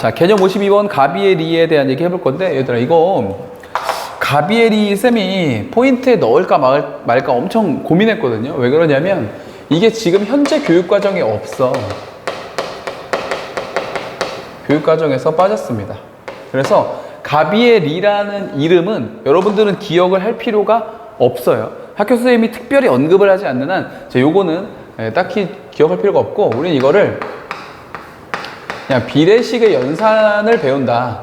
자, 개념 52번 가비에리에 대한 얘기 해볼 건데, 얘들아, 이거 가비에리 쌤이 포인트에 넣을까 말- 말까 엄청 고민했거든요. 왜 그러냐면, 이게 지금 현재 교육과정에 없어. 교육과정에서 빠졌습니다. 그래서 가비에리라는 이름은 여러분들은 기억을 할 필요가 없어요. 학교 선생님이 특별히 언급을 하지 않는 한, 자, 요거는 예, 딱히 기억할 필요가 없고, 우리는 이거를 그냥 비례식의 연산을 배운다.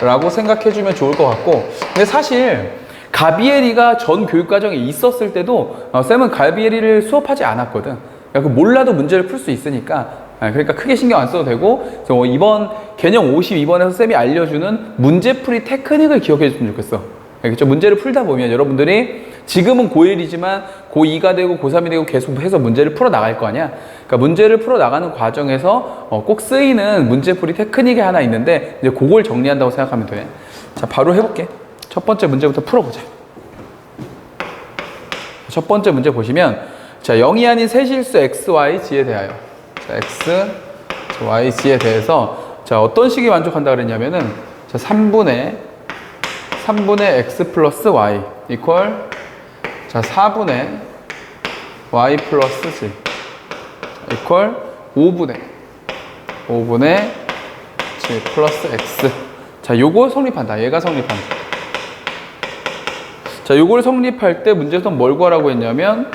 라고 생각해주면 좋을 것 같고. 근데 사실, 가비에리가 전 교육과정에 있었을 때도, 어, 쌤은 가비에리를 수업하지 않았거든. 그러니까 그 몰라도 문제를 풀 수 있으니까. 아, 그러니까 크게 신경 안 써도 되고, 뭐 이번 개념 52번에서 쌤이 알려주는 문제풀이 테크닉을 기억해 줬으면 좋겠어. 알겠죠? 문제를 풀다 보면 여러분들이 지금은 고1이지만 고2가 되고 고3이 되고 계속 해서 문제를 풀어 나갈 거 아니야? 그러니까 문제를 풀어 나가는 과정에서 어, 꼭 쓰이는 문제풀이 테크닉이 하나 있는데 이제 그걸 정리한다고 생각하면 돼. 자, 바로 해볼게. 첫 번째 문제부터 풀어보자. 첫 번째 문제 보시면 자, 0이 아닌 세실수 x, y, g에 대하여 자, x, 자, y, g에 대해서 자, 어떤 식이 만족한다 그랬냐면은 자, 3분의 3분의 x 플러스 y 이퀄 자 4분의 y 플러스 g 이퀄 5분의 5분의 g 플러스 x. 자 요거 성립한다. 얘가 성립한다. 자 요걸 성립할 때 문제에서 뭘 구하라고 했냐면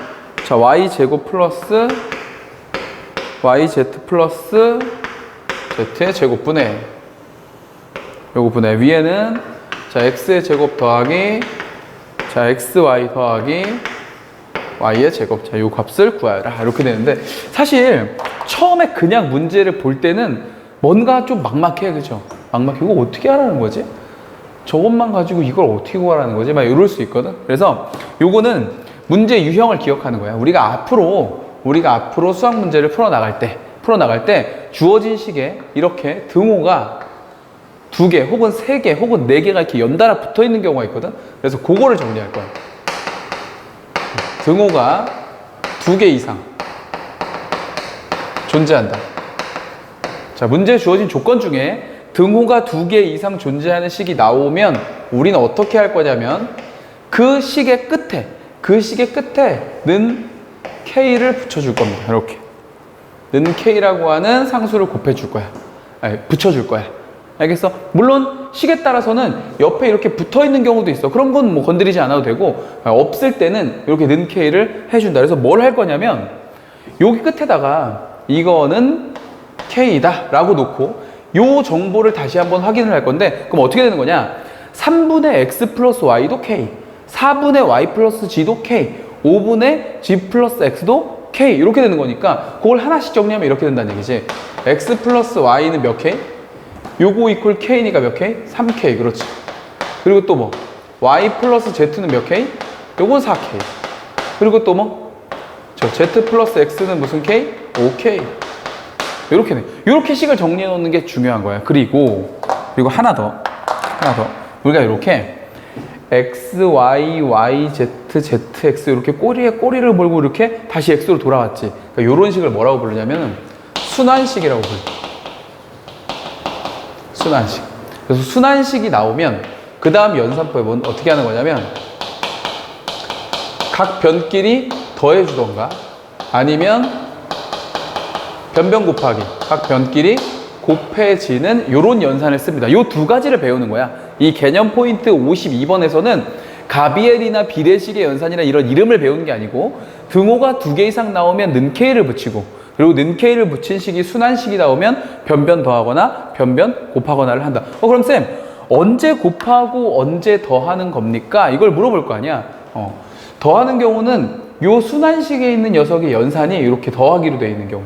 자 y 제곱 플러스 yz 플러스 z의 제곱분의 요거 분해 위에는 자 x의 제곱 더하기 자 xy 더하기 y의 제곱. 자 요 값을 구하라. 이렇게 되는데 사실 처음에 그냥 문제를 볼 때는 뭔가 좀 막막해 그죠? 막막해. 이거 어떻게 하라는 거지? 저것만 가지고 이걸 어떻게 구하라는 거지? 막 이럴 수 있거든. 그래서 요거는 문제 유형을 기억하는 거야. 우리가 앞으로 우리가 앞으로 수학 문제를 풀어 나갈 때 풀어 나갈 때 주어진 식에 이렇게 등호가 두 개, 혹은 세 개, 혹은 네 개가 이렇게 연달아 붙어 있는 경우가 있거든. 그래서 그거를 정리할 거야. 등호가 두 개 이상 존재한다. 자, 문제 주어진 조건 중에 등호가 두 개 이상 존재하는 식이 나오면 우리는 어떻게 할 거냐면 그 식의 끝에, 그 식의 끝에 는 K를 붙여줄 겁니다. 이렇게. 는 K라고 하는 상수를 곱해줄 거야. 아니, 붙여줄 거야. 알겠어? 물론 식에 따라서는 옆에 이렇게 붙어 있는 경우도 있어. 그런 건 뭐 건드리지 않아도 되고 아, 없을 때는 이렇게 는 K를 해준다. 그래서 뭘 할 거냐면 여기 끝에다가 이거는 K다 라고 놓고 요 정보를 다시 한번 확인을 할 건데 그럼 어떻게 되는 거냐 3분의 X 플러스 Y도 K 4분의 Y 플러스 G도 K 5분의 G 플러스 X도 K 이렇게 되는 거니까 그걸 하나씩 정리하면 이렇게 된다는 얘기지 X 플러스 Y는 몇 K? 요거 이퀄 K니까 몇 K? 3K 그렇지 그리고 또 뭐 Y 플러스 Z는 몇 K? 요건 4K 그리고 또 뭐? 저 Z 플러스 X는 무슨 K? 5K 이렇게 돼. 이렇게 식을 정리해 놓는 게 중요한 거야. 그리고 그리고 하나 더. 하나 더. 우리가 이렇게 x, y, y, z, z, x 이렇게 꼬리에 꼬리를 몰고 이렇게 다시 x로 돌아왔지. 그러니까 이런 식을 뭐라고 부르냐면은 순환식이라고 불러. 순환식. 그래서 순환식이 나오면 그 다음 연산법은 어떻게 하는 거냐면 각 변끼리 더해주던가 아니면 변변 곱하기 각 변끼리 곱해지는 요런 연산을 씁니다. 요 두 가지를 배우는 거야. 이 개념 포인트 52번에서는 가비엘이나 비례식의 연산이나 이런 이름을 배우는 게 아니고 등호가 두 개 이상 나오면 는 K를 붙이고 그리고 는 K를 붙인 식이 순환식이 나오면 변변 더하거나 변변 곱하거나를 한다. 어 그럼 쌤 언제 곱하고 언제 더하는 겁니까? 이걸 물어볼 거 아니야. 어. 더하는 경우는 요 순환식에 있는 녀석의 연산이 이렇게 더하기로 되어 있는 경우.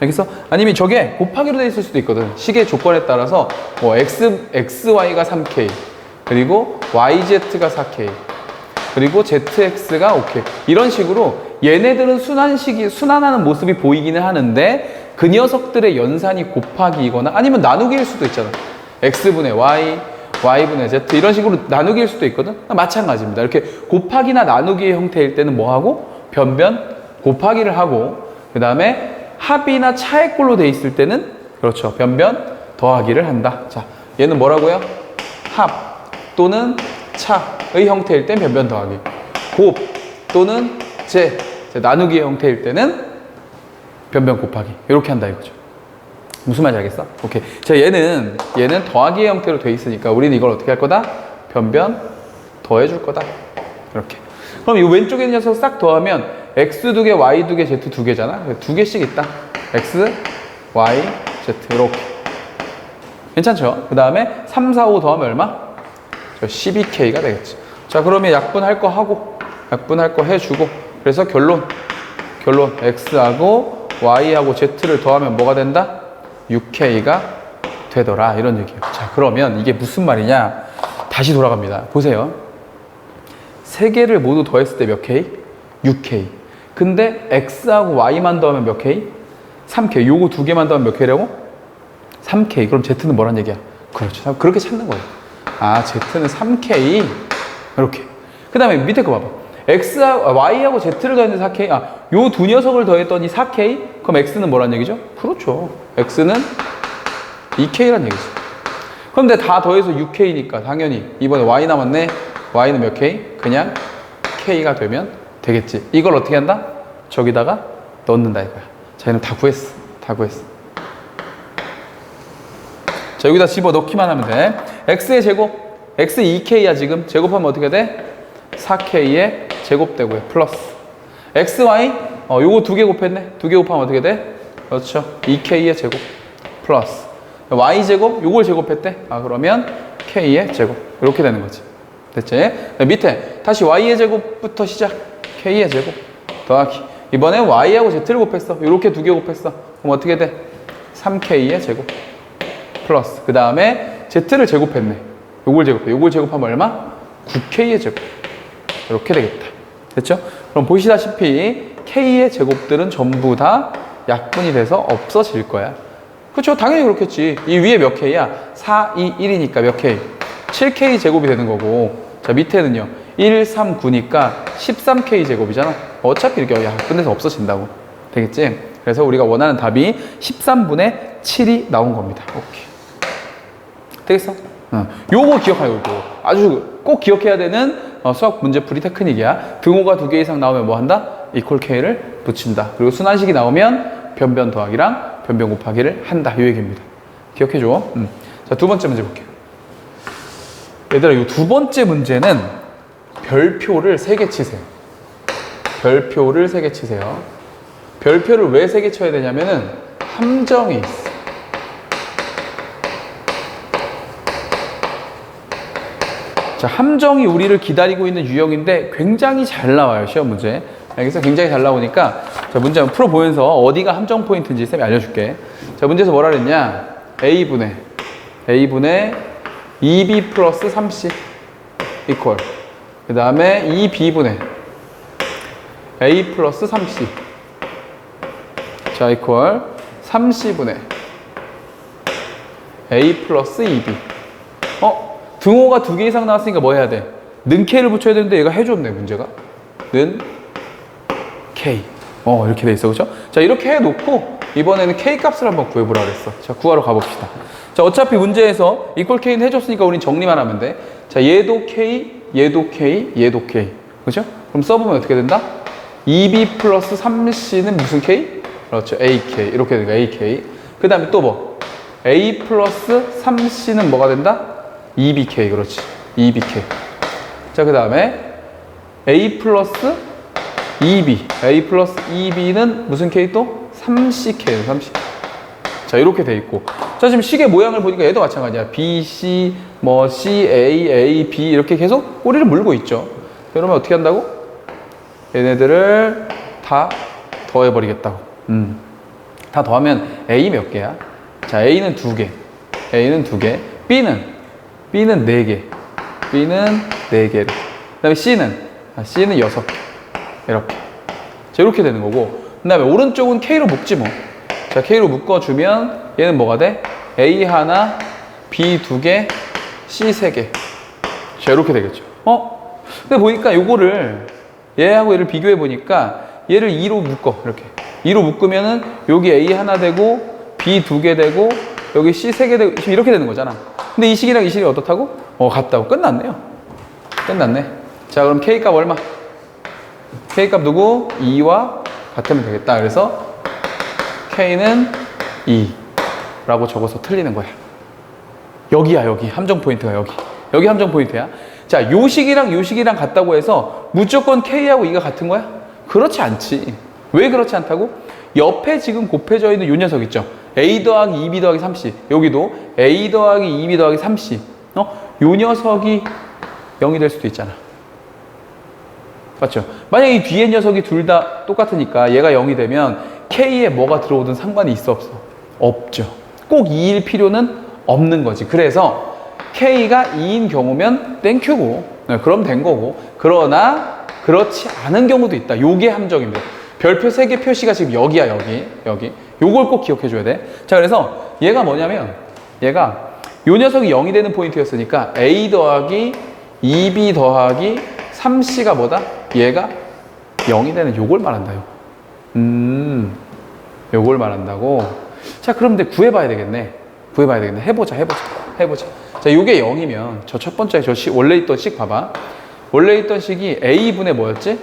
알겠어? 아니면 저게 곱하기로 돼 있을 수도 있거든. 식의 조건에 따라서 뭐 x, xy가 3k, 그리고 yz가 4k, 그리고 zx가 5k. 이런 식으로 얘네들은 순환식이, 순환하는 모습이 보이기는 하는데 그 녀석들의 연산이 곱하기이거나 아니면 나누기일 수도 있잖아. x분의 y, y분의 z 이런 식으로 나누기일 수도 있거든. 마찬가지입니다. 이렇게 곱하기나 나누기의 형태일 때는 뭐 하고? 변변 곱하기를 하고 그 다음에 합이나 차액꼴로 돼 있을 때는 그렇죠. 변변 더하기를 한다. 자, 얘는 뭐라고요? 합 또는 차의 형태일 땐 변변 더하기. 곱 또는 제, 제 나누기의 형태일 때는 변변 곱하기. 이렇게 한다 이거죠. 무슨 말인지 알겠어? 오케이. 자, 얘는, 얘는 더하기의 형태로 돼 있으니까 우리는 이걸 어떻게 할 거다? 변변 더해줄 거다. 이렇게. 그럼 이 왼쪽에 있는 녀석 싹 더하면 x 두 개, y 두 개, z 두 개잖아. 두 개씩 있다. x, y, z 이렇게. 괜찮죠? 그 다음에 3, 4, 5 더하면 얼마? 저 12K가 되겠지. 자, 그러면 약분할 거 하고, 약분할 거 해주고, 그래서 결론, 결론, X하고 Y하고 Z를 더하면 뭐가 된다? 6K가 되더라. 이런 얘기예요. 자, 그러면 이게 무슨 말이냐? 다시 돌아갑니다. 보세요. 세 개를 모두 더했을 때 몇 K? 6K. 근데 X하고 Y만 더하면 몇 K? 3K. 요거 두 개만 더하면 몇 K라고? 3K. 그럼 Z는 뭐란 얘기야? 그렇죠. 그렇게 찾는 거예요. 아, Z는 3K. 이렇게. 그 다음에 밑에 거 봐봐. X하고, Y하고 Z를 더했는데 4K. 아, 요 두 녀석을 더했더니 4K? 그럼 X는 뭐란 얘기죠? 그렇죠. X는 2K란 얘기지. 그런데 다 더해서 6K니까 당연히 이번에 Y 남았네. Y는 몇 K? 그냥 K가 되면 되겠지. 이걸 어떻게 한다? 저기다가 넣는다 이거야. 자, 얘는 다 구했어. 다 구했어. 자, 여기다 집어 넣기만 하면 돼. x의 제곱. x 2k야 지금. 제곱하면 어떻게 돼? 4k의 제곱되고요. 플러스. xy. 어, 요거 두 개 곱했네. 두 개 곱하면 어떻게 돼? 그렇죠. 2k의 제곱. 플러스. y 제곱. 요걸 제곱했대. 아, 그러면 k의 제곱. 이렇게 되는 거지. 됐지? 네, 밑에 다시 y의 제곱부터 시작. k의 제곱. 더하기. 이번에 y하고 z를 곱했어. 이렇게 두 개 곱했어. 그럼 어떻게 돼? 3k의 제곱. 플러스 그 다음에 z를 제곱했네 요걸 제곱해 요걸 제곱하면 얼마? 9k의 제곱 이렇게 되겠다 됐죠? 그럼 보시다시피 k의 제곱들은 전부 다 약분이 돼서 없어질 거야 그렇죠 당연히 그렇겠지 이 위에 몇 k야? 4, 2, 1이니까 몇 k? 7k 제곱이 되는 거고 자 밑에는요 1, 3, 9니까 13k 제곱이잖아 어차피 이렇게 약분돼서 없어진다고 되겠지? 그래서 우리가 원하는 답이 13분의 7이 나온 겁니다 오케이 되겠어? 어. 요거 기억하고 이거 아주 꼭 기억해야 되는 어, 수학 문제 풀이 테크닉이야. 등호가 두 개 이상 나오면 뭐 한다? 이퀄 k를 붙인다. 그리고 순환식이 나오면 변변 더하기랑 변변 곱하기를 한다. 이 얘기입니다. 기억해줘. 음. 자, 두 번째 문제 볼게요. 얘들아, 이 두 번째 문제는 별표를 세 개 치세요. 별표를 세 개 치세요. 별표를 왜 세 개 쳐야 되냐면은 함정이 있어. 자, 함정이 우리를 기다리고 있는 유형인데 굉장히 잘 나와요, 시험 문제. 알겠어? 굉장히 잘 나오니까 자, 문제 한번 풀어보면서 어디가 함정 포인트인지 쌤이 알려줄게. 자, 문제에서 뭐라 그랬냐? A분의 A분의 2B 플러스 3C 이퀄 그 다음에 2B분의 A 플러스 3C 자, 이퀄 3C분의 A 플러스 2B 어? 등호가 두 개 이상 나왔으니까 뭐 해야 돼? 는 K를 붙여야 되는데 얘가 해줬네, 문제가. 는 K. 어, 이렇게 돼 있어, 그죠? 자, 이렇게 해놓고, 이번에는 K 값을 한번 구해보라 그랬어. 자, 구하러 가봅시다. 자, 어차피 문제에서 이퀄 K는 해줬으니까 우린 정리만 하면 돼. 자, 얘도 K, 얘도 K, 얘도 K. 그죠? 그럼 써보면 어떻게 된다? 2B 플러스 3C는 무슨 K? 그렇죠. AK. 이렇게 되니까 AK. 그 다음에 또 뭐? A 플러스 3C는 뭐가 된다? 2BK 그렇지. 2BK 자 그 다음에 A 플러스 2B A 플러스 2B는 무슨 K 또? 3CK예요 3C 자 이렇게 돼 있고. 자 지금 시계 모양을 보니까 얘도 마찬가지야. B, C, 뭐 C, A, A, B 이렇게 계속 꼬리를 물고 있죠. 그러면 어떻게 한다고? 얘네들을 다 더해버리겠다고. 음. 다 더하면 A 몇 개야? 자 A는 두개. A는 두개. B는 B는 4개. B는 4개로. 그 다음에 C는, 아, C는 6개. 이렇게. 자, 이렇게 되는 거고. 그 다음에 오른쪽은 K로 묶지 뭐. 자, K로 묶어주면 얘는 뭐가 돼? A 하나, B 두 개, C 세 개. 자, 이렇게 되겠죠. 어? 근데 보니까 요거를 얘하고 얘를 비교해 보니까 얘를 2로 묶어. 이렇게. 2로 묶으면은 여기 A 하나 되고, B 두 개 되고, 여기 C 세개 되고 이렇게 되는 거잖아. 근데 이 식이랑 이 식이 어떻다고? 어, 같다고. 끝났네요. 끝났네. 자, 그럼 K 값 얼마? K 값 누구? 2와 같으면 되겠다. 그래서 K는 2라고 적어서 틀리는 거야. 여기야, 여기. 함정 포인트가 여기. 여기 함정 포인트야. 자, 요 식이랑 요 식이랑 같다고 해서 무조건 K하고 2가 같은 거야? 그렇지 않지. 왜 그렇지 않다고? 옆에 지금 곱해져 있는 요 녀석 있죠? A 더하기 2B 더하기 3C. 여기도 A 더하기 2B 더하기 3C. 어? 요 녀석이 0이 될 수도 있잖아. 맞죠? 만약 이 뒤에 녀석이 둘 다 똑같으니까 얘가 0이 되면 K에 뭐가 들어오든 상관이 있어 없어? 없죠. 꼭 2일 필요는 없는 거지. 그래서 K가 2인 경우면 땡큐고 네, 그럼 된 거고 그러나 그렇지 않은 경우도 있다. 요게 함정입니다. 별표 3개 표시가 지금 여기야 여기 여기 요걸 꼭 기억해 줘야 돼. 자 그래서 얘가 뭐냐면 얘가 요 녀석이 0이 되는 포인트였으니까 A 더하기 2B 더하기 3C가 뭐다? 얘가 0이 되는 요걸 말한다 요. 음, 요걸 말한다고. 자, 그럼 이제 구해 봐야 되겠네. 구해 봐야 되겠네. 해 보자, 해 보자, 해 보자. 자, 요게 0이면 저 첫 번째 저 식, 원래 있던 식 봐봐. 원래 있던 식이 A분의 뭐였지?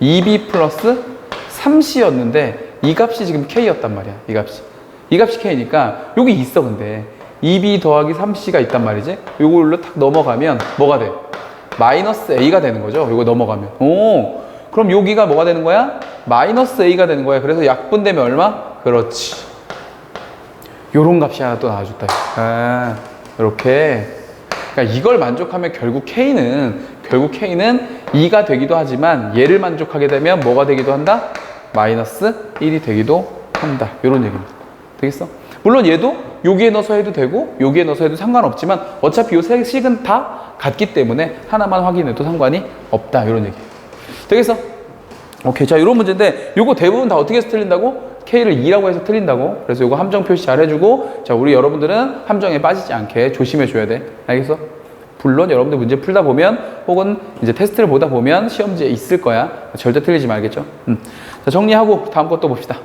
2B 플러스 3C였는데 이 값이 지금 K였단 말이야. 이 값이. 이 값이 K니까 여기 있어, 근데. 2B 더하기 3C가 있단 말이지. 요걸로 탁 넘어가면 뭐가 돼? 마이너스 A가 되는 거죠. 요거 넘어가면. 오, 그럼 여기가 뭐가 되는 거야? 마이너스 A가 되는 거야. 그래서 약분되면 얼마? 그렇지. 요런 값이 하나 또 나와줬다. 아, 이렇게. 그러니까 이걸 만족하면 결국 K는, 결국 K는 2가 되기도 하지만 얘를 만족하게 되면 뭐가 되기도 한다? 마이너스 1이 되기도 한다. 요런 얘기입니다. 되겠어? 물론 얘도 여기에 넣어서 해도 되고 여기에 넣어서 해도 상관없지만 어차피 요 세 식은 다 같기 때문에 하나만 확인해도 상관이 없다. 이런 얘기. 되겠어? 오케이. 자, 이런 문제인데 요거 대부분 다 어떻게 해서 틀린다고? K를 2라고 해서 틀린다고. 그래서 요거 함정 표시 잘 해주고 자, 우리 여러분들은 함정에 빠지지 않게 조심해 줘야 돼. 알겠어? 물론 여러분들 문제 풀다 보면 혹은 이제 테스트를 보다 보면 시험지에 있을 거야. 절대 틀리지 말겠죠? 음. 자, 정리하고 다음 것도 봅시다.